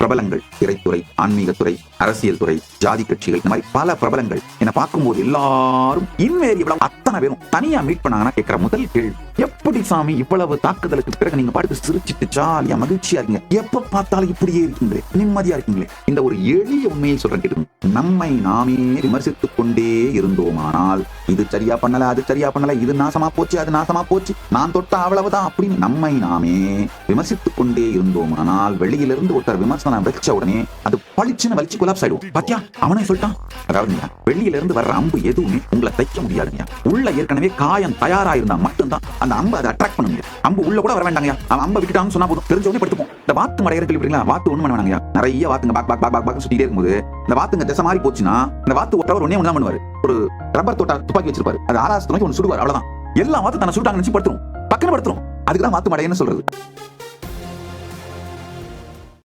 பிரபலங்கள் திரைத்துறை ஆன்மீகத்துறை அரசியல் துறை ஜாதி கட்சிகள் இந்த மாதிரி பல பிரபலங்கள். என்னை பார்க்கும்போது எல்லாரும் இன்வேரியபிளா அத்தனை பேரும் தனியா மீட் பண்ணாங்கன்னா கேட்கிற முதல் கேள்வி எப்படி சாமி இவ்வளவு தாக்குதலுக்கு பிறகு நீங்க பாட்டு சிரிச்சிட்டு ஜாலியா மகிழ்ச்சியா இருக்கீங்க. எப்ப பார்த்தாலும் இப்படியே இருக்கீங்களே நிம்மதியா இருக்கீங்களே? இந்த ஒரு எளிய உண்மையை சொல்றேன் கேட்டு நம்மை நாமே விமர்சித்துக் கொண்டே இருந்தோமானால் இது சரியா பண்ணல அது சரியா பண்ணல இது நாசமா போச்சு அது நாசமா போச்சு நான் தொட்ட அவ்வளவுதான் அப்படின்னு நம்மை நாமே விமர்சித்துக் கொண்டே இருந்தோமானால் வெளியிலிருந்து ஒருத்தர் விமர்சனம் வச்ச உடனே அது பளிச்சுன்னு வலிச்சு கொலாப்ஸ் ஆயிடும் பாத்தியா? அவனே சொல்லிட்டான். அதாவதுங்க வெளியில இருந்து வர்ற அம்பு எதுவுமே உங்களை தைக்க முடியாதுங்க உள்ள ஏற்கனவே காயம் தயாரா இருந்தா மட்டும்தான் அந்த அம்பு அதை அட்ராக்ட் பண்ண முடியும். அம்பு உள்ள கூட வர வேண்டாங்க அவன் அம்பை விட்டுட்டான்னு சொன்னா போதும். தெரிஞ்ச உடனே படுத்துப்போம். இந்த வாத்து மடையர் கேள்விங்களா வாத்து ஒண்ணு பண்ண நிறைய வாத்துங்க பாக் பாக் பாக் பாக் பாக் இருக்கும்போது இந்த வாத்துங்க திசை மாறி போச்சுன்னா இந்த வாத்து ஒற்றவர் ஒன்னே ஒண்ணு பண்ணுவாரு. ஒரு ரப்பர் தோட்டா துப்பாக்கி வச்சிருப்பாரு. அது ஆறாசத்து நோக்கி ஒன்று சுடுவார். அவ்வளவுதான். எல்லா வாத்து தன்னை சுட்டாங்க நினைச்சு படுத்துரும். பக்கம் படுத்துரும். அதுக்குதான் வாத்து மடையன்னு சொல்றது.